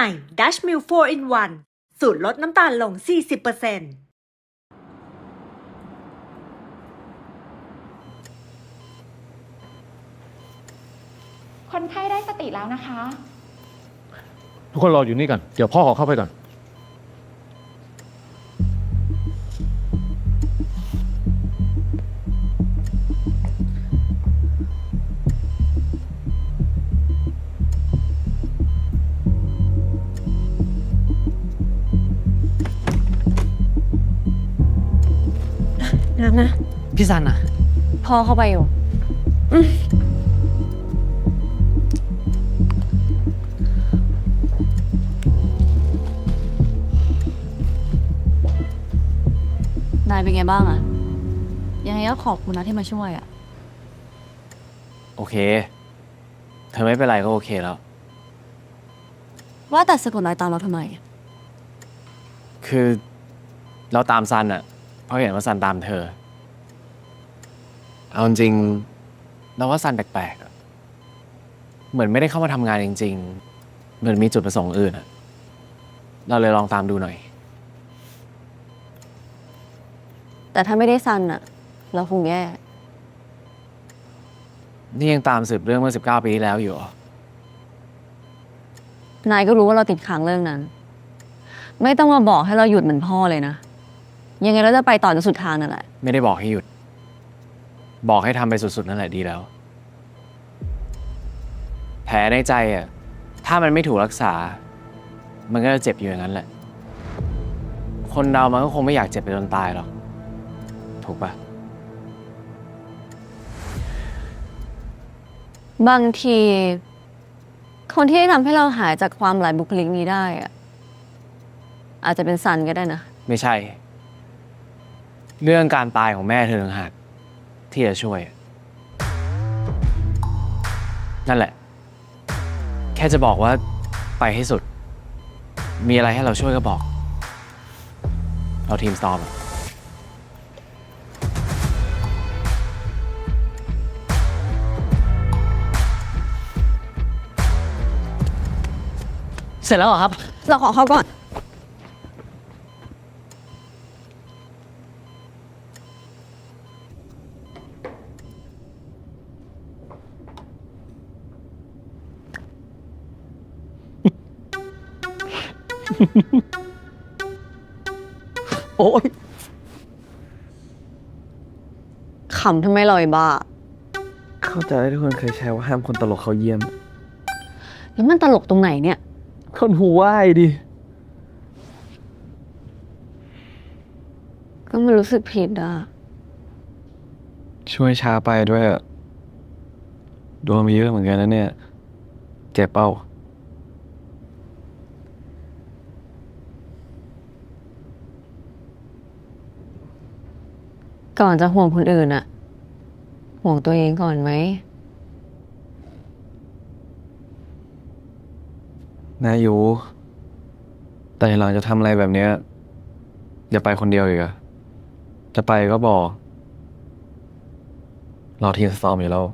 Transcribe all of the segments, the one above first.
ม่ Dash Milk 4 in 1 สูตรลดน้ำตาลลง 40%คนไข้ได้สติแล้วนะคะ ทุกคนรออยู่นี่ก่อน เดี๋ยวพ่อขอเข้าไปก่อน น้ำนะ พี่ซันอะพ่อเข้าไปอยู่นายเป็นไงบ้างอะยังไงก็ขอบคุณนะที่มาช่วยอะโอเค เธอไม่เป็นไรก็โอเคแล้ว ว่าแต่สะกดรอยตามเราทำไมอะคือเราตามซันอะ เพราะเห็นว่าซันตามเธอ เอาจริงๆเราว่าซันแปลกๆอะเหมือนไม่ได้เข้ามาทำงานจริง ๆ เหมือนมีจุดประสงค์อื่นอะเราเลยลองตามดูหน่อย แต่ถ้าไม่ได้ซันอะเราคงแย่ นี่ยังตามสืบเรื่องเมื่อ 19 ปีที่แล้วอยู่เหรอนายก็รู้ว่าเราติดค้างเรื่องนั้น ไม่ต้องมาบอกให้เราหยุดเหมือนพ่อเลยนะ ยังไงเราจะไปต่อจนสุดทางนั่นแหละ ไม่ได้บอกให้หยุด บอกให้ทำไปสุดๆนั่นแหละดีแล้ว แผลในใจอะ ถ้ามันไม่ถูกรักษา มันก็จะเจ็บอยู่อย่างนั้นแหละ คนเรามันก็คงไม่อยากเจ็บไปจนตายหรอก ถูกปะบางที คนที่ทำให้เราหายจากความหลายบุคลิกนี้ได้อะอาจจะเป็นซันก็ได้นะ ไม่ใช่ เรื่องการตายของแม่เธอต่างหากที่จะช่วย นั่นแหละ แค่จะบอกว่าไปให้สุด มีอะไรให้เราช่วยก็บอก เราทีมสตอมเสร็จแล้วเหรอครับ เราขอเข้าก่อน โอ้ยขำทำไมลอยบ้า เข้าใจที่ทุกคนเคยแชร์ว่าห้ามคนตลกเขาเยี่ยมแล้วมันตลกตรงไหนเนี่ย คนหูไหวายดิ ก็ไม่รู้สึกผิดอะ ช่วยช้าไปด้วยอะโดนมาเยอะเหมือนกันนะเนี่ย เจ็บเป้า ก่อนจะห่วงคนอื่นอะห่วงตัวเองก่อนไหม นาอยู่แต่หลังจะทำอะไรแบบเนี้ยอย่าไปคนเดียวอีกอะจะไปก็บอกรอทีมซ้อมอยู่แล้ว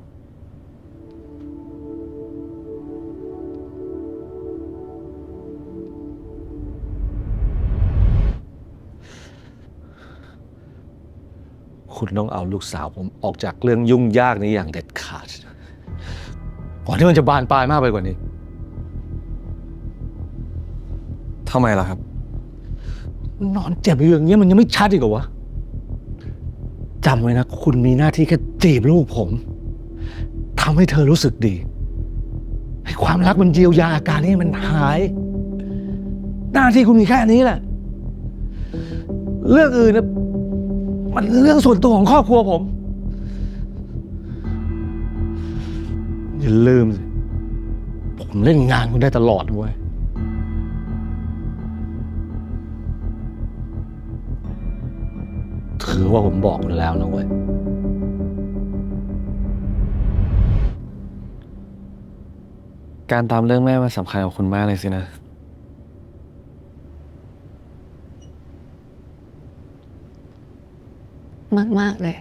คุณต้องเอาลูกสาวผมออกจากเรื่องยุ่งยากนี้อย่างเด็ดขาด ก่อนที่มันจะบานปลายมากไปกว่านี้ ทำไมล่ะครับ นอนเจ็บอยู่อย่างเงี้ยมันยังไม่ชัดอีกเหรอวะจำไว้นะ คุณมีหน้าที่แค่จีบลูกผมทำให้เธอรู้สึกดี ให้ความรักมันเยียวยาอาการนี้มันหาย หน้าที่คุณมีแค่นี้แหละ เรื่องอื่นนะ มันเรื่องส่วนตัวของครอบครัวผม อย่าลืมสิ ผมเล่นงานคุณได้ตลอดเว้ย ถือว่าผมบอกคุณแล้วนะเว้ย การตามเรื่องแม่มันสำคัญกับคุณมากเลยสินะ มาก ๆ เลย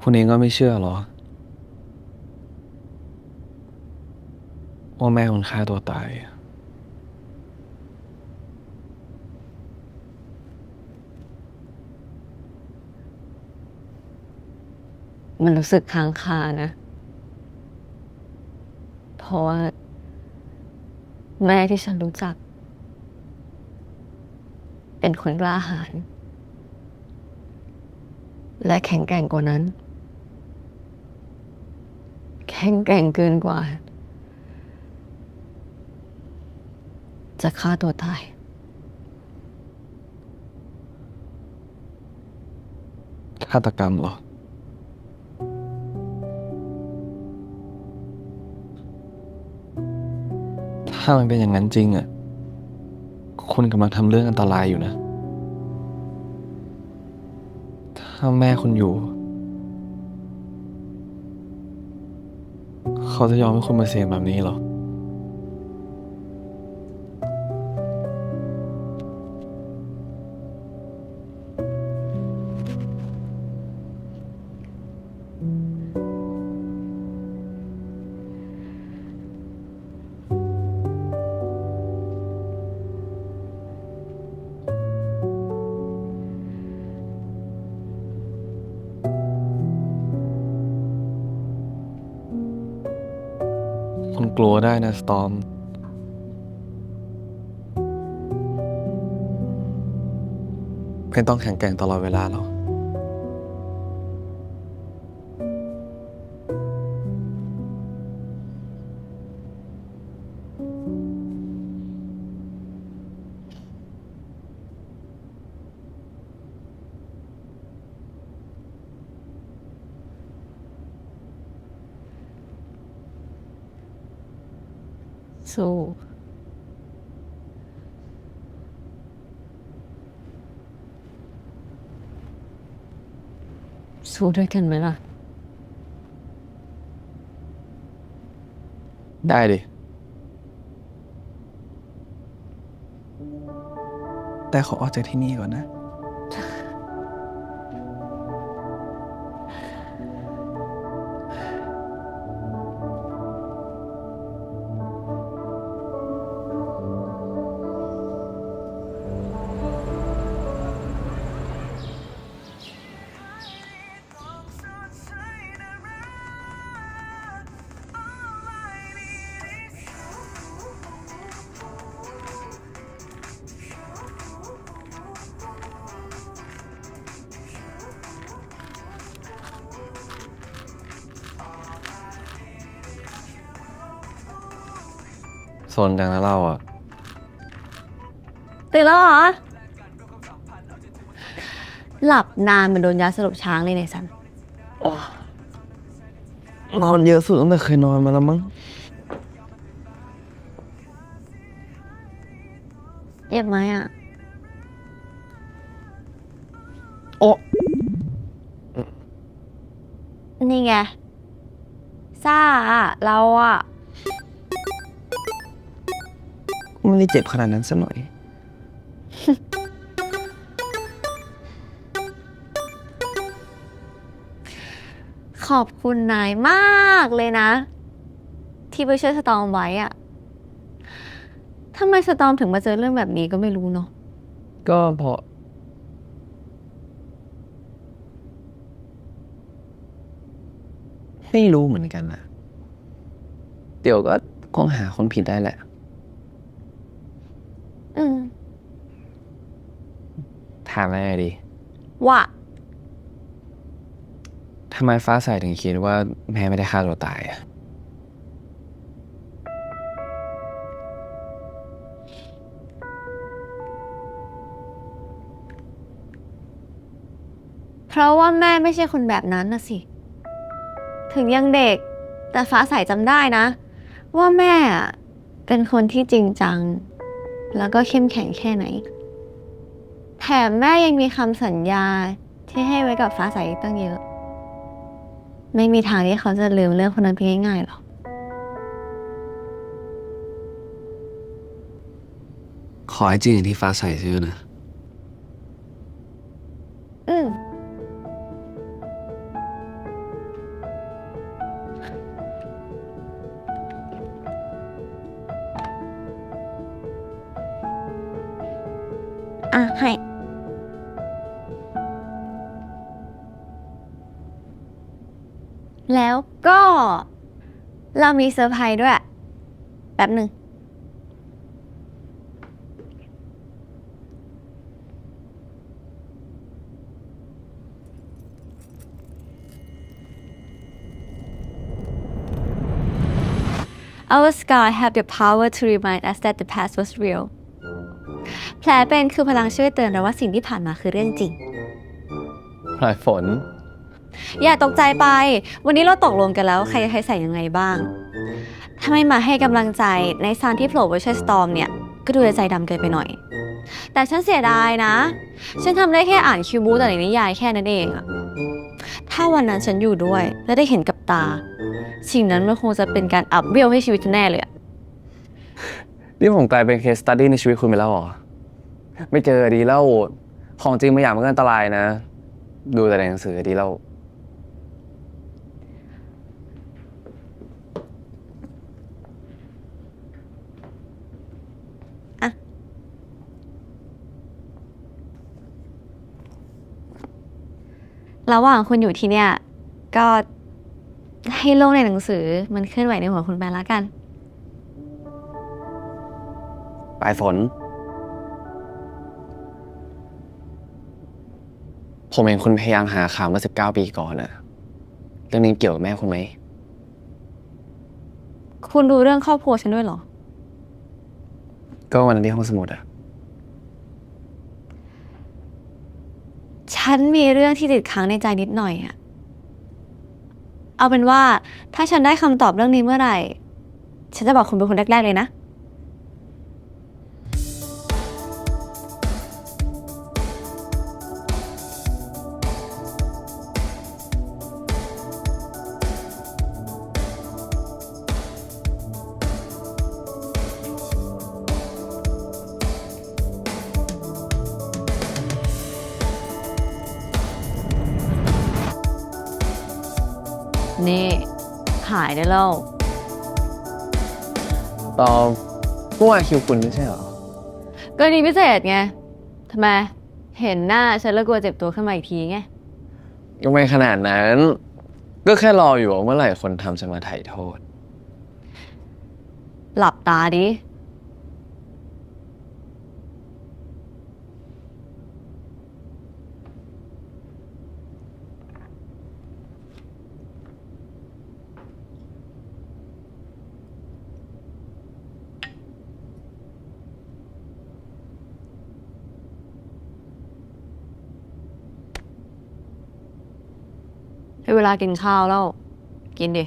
คุณเองก็ไม่เชื่อเหรอ ว่าแม่คุณฆ่าตัวตาย มันรู้สึกค้างคานะ เพราะว่า แม่ที่ฉันรู้จัก เป็นคนกล้าหาญ และแข็งแกร่งกว่านั้น แข็งแกร่งเกินกว่า จะฆ่าตัวตาย ฆาตกรรมเหรอ ถ้ามันเป็นอย่างนั้นจริงอะ คุณกำลังทำเรื่องอันตรายอยู่นะ ถ้าแม่คุณอยู่ เขาจะยอมให้คุณมาเสี่ยงแบบนี้เหรอ ลัวได้นะสตอมไม่ต้องแข็งแกร่งตลอดเวลาหรอก สู้ สู้ด้วยกันไหมล่ะ ได้ดิ แต่ขอออกจากที่นี่ก่อนนะ สนจังนะเราอะ ตื่นแล้วเหรอ หลับนานเหมือนโดนยาสลบช้างเลยในสัน นอนเยอะสุดตั้งแต่เคยนอนมาแล้วมั้งเจ็บไหมอะ โอ้ นี่ไง ซ่าอะเราอะ ไม่ได้เจ็บขนาดนั้นซะหน่อย ขอบคุณนายมากเลยนะ ที่ไปช่วยสตอมไว้อะทำไมสตอมถึงมาเจอเรื่องแบบนี้ก็ไม่รู้เนาะ ก็เพราะไม่รู้เหมือนกันนะเดี๋ยวก็คงหาคนผิดได้แหละ อืมถามอะไรหน่อยดิว่า ทำไมฟ้าใสถึงคิดว่าแม่ไม่ได้ฆ่าตัวตายอะเพราะว่าแม่ไม่ใช่คนแบบนั้นนะสิ ถึงยังเด็ก แต่ฟ้าใสจำได้นะ ว่าแม่อะเป็นคนที่จริงจัง แล้วก็เข้มแข็งแค่ไหน แถมแม่ยังมีคำสัญญาที่ให้ไว้กับฟ้าใสอีกตั้งเยอะ ไม่มีทางที่เขาจะลืมเรื่องคนนั้นไปง่ายๆหรอกขอให้จริงอย่างที่ฟ้าใสซื้อนะ อะให้แล้วก็เรามีเซอร์ไพรส์ด้วยแป๊บหนึ่ง Our scar have the power to remind us that the past was real แผลเป็นคือพลังช่วยเตือนเราว่าสิ่งที่ผ่านมาคือเรื่องจริง ปลายฝน อย่าตกใจไป วันนี้เราตกลงกันแล้ว ใครจะใช้ใส่ยังไงบ้าง ถ้าไม่มาให้กำลังใจในซานที่โผล่ไว้ช่วยสตอมเนี่ย ก็ดูจะใจดำเกินไปหน่อย แต่ฉันเสียดายนะ ฉันทำได้แค่อ่านคิวบูแต่ในนิยายแค่นั้นเองอะถ้าวันนั้นฉันอยู่ด้วยและได้เห็นกับตา สิ่งนั้นมันคงจะเป็นการอัพเวลให้ชีวิตฉันแน่เลยอะนี่ผมกลายเป็นเคสตัดดี้ในชีวิตคุณไปแล้วเหรอ ไม่เจอดีแล้วของจริงบางอย่างมันก็อันตรายนะ ดูแต่ในหนังสือดีแล้วระหว่างคุณอยู่ที่เนี่ย ก็ให้โลกในหนังสือมันเคลื่อนไหวในหัวคุณไปแล้วกัน ปลายฝน ผมเห็นคุณพยายามหาข่าวเมื่อ19ปีก่อนอะเรื่องนี้เกี่ยวกับแม่คุณไหม คุณรู้เรื่องครอบครัวฉันด้วยเหรอ ก็วันนั้นที่ห้องสมุดอะฉันมีเรื่องที่ติดค้างในใจนิดหน่อยอะเอาเป็นว่าถ้าฉันได้คำตอบเรื่องนี้เมื่อไหร่ ฉันจะบอกคุณเป็นคนแรก ๆ เลยนะายได้แล้ว ตอนเมื่อวานคิวคุณไม่ใช่เหรอ ก็ดีพิเศษไงทำไม เห็นหน้าฉันแล้วกลัวเจ็บตัวขึ้นมาอีกทีไง ก็ไม่ขนาดนั้น ก็แค่รออยู่ว่าเมื่อไหร่คนทำจะมาไถ่โทษ หลับตาดิ ให้เวลากินข้าวแล้ว กินดิ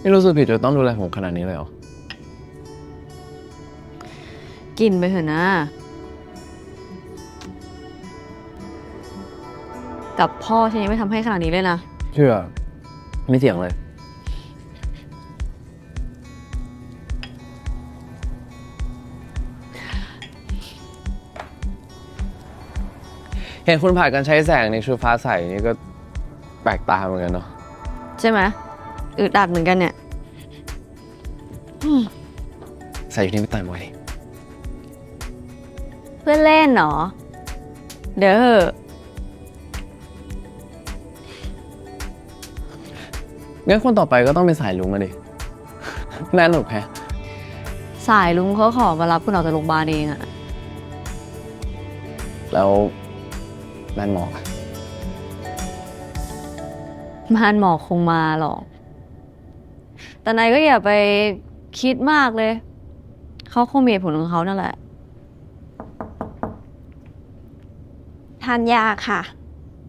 ไม่รู้สึกผิดจนต้องดูแลผมขนาดนี้เลยเหรอ กินไปเถอะนะ กับพ่อฉันยังไม่ทำให้ขนาดนี้เลยนะ เชื่อ ไม่เสียงเลย เห็นคุณผ่านการใช้แสงในชุดฟ้าใสนี่ก็แปลกตาเหมือนกันเนาะใช่ไหมอึดอัดเหมือนกันเนี่ยใส่อยู่นี่ไม่ต่อยมวยดิเพื่อนเล่นเหรอ เด้องั้นคนต่อไปก็ต้องเป็นสายลุงมาดิน่าหนุกแฮะสายลุงเขาขอมารับคุณออกจากโรงพยาบาลเองอะแล้ว แม่นหมอกอะมานหมอกคงมาหรอก แต่นายก็อย่าไปคิดมากเลย เขาคงมีเหตุผลของเขานั่นแหละ ทานยาค่ะ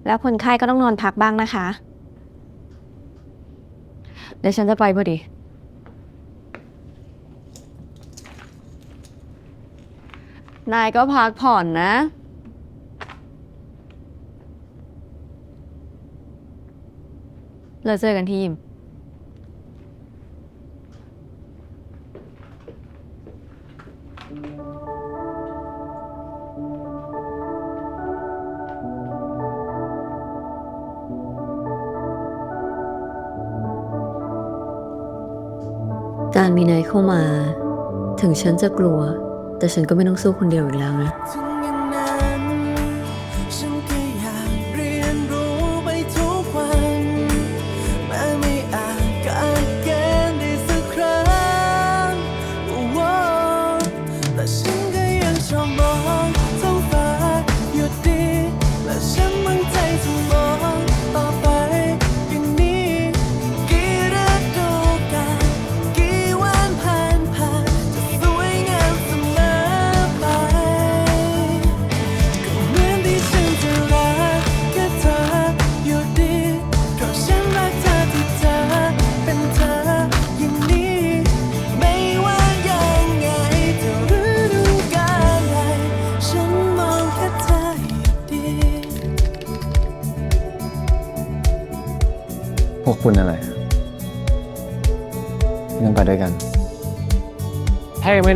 แล้วคนไข้ก็ต้องนอนพักบ้างนะคะ เดี๋ยวฉันจะไปพอดี นายก็พักผ่อนนะ เราเจอกันที่ยิม การมีนายเข้ามา ถึงฉันจะกลัว แต่ฉันก็ไม่ต้องสู้คนเดียวอีกแล้วนะ ถึง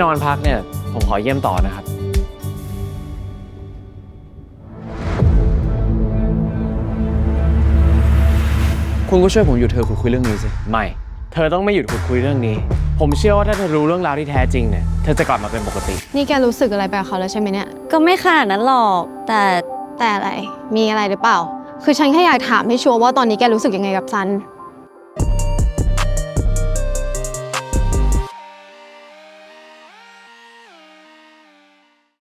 นอนพักเนี่ย ผมขอเยี่ยมต่อนะครับ คุณก็ช่วยผมอยู่เธอคุยคุยเรื่องนี้สิ ไม่ เธอต้องไม่หยุดขุดคุยเรื่องนี้ ผมเชื่อว่าถ้าเธอรู้เรื่องราวที่แท้จริงเนี่ย เธอจะกลับมาเป็นปกติ นี่แกรู้สึกอะไรไปกับเขาแล้วใช่ไหมเนี่ย ก็ไม่ขนาดนั้นหรอก แต่แต่อะไร มีอะไรหรือเปล่า คือฉันแค่อยากถามให้ชัวร์ว่าตอนนี้แกรู้สึกยังไงกับซัน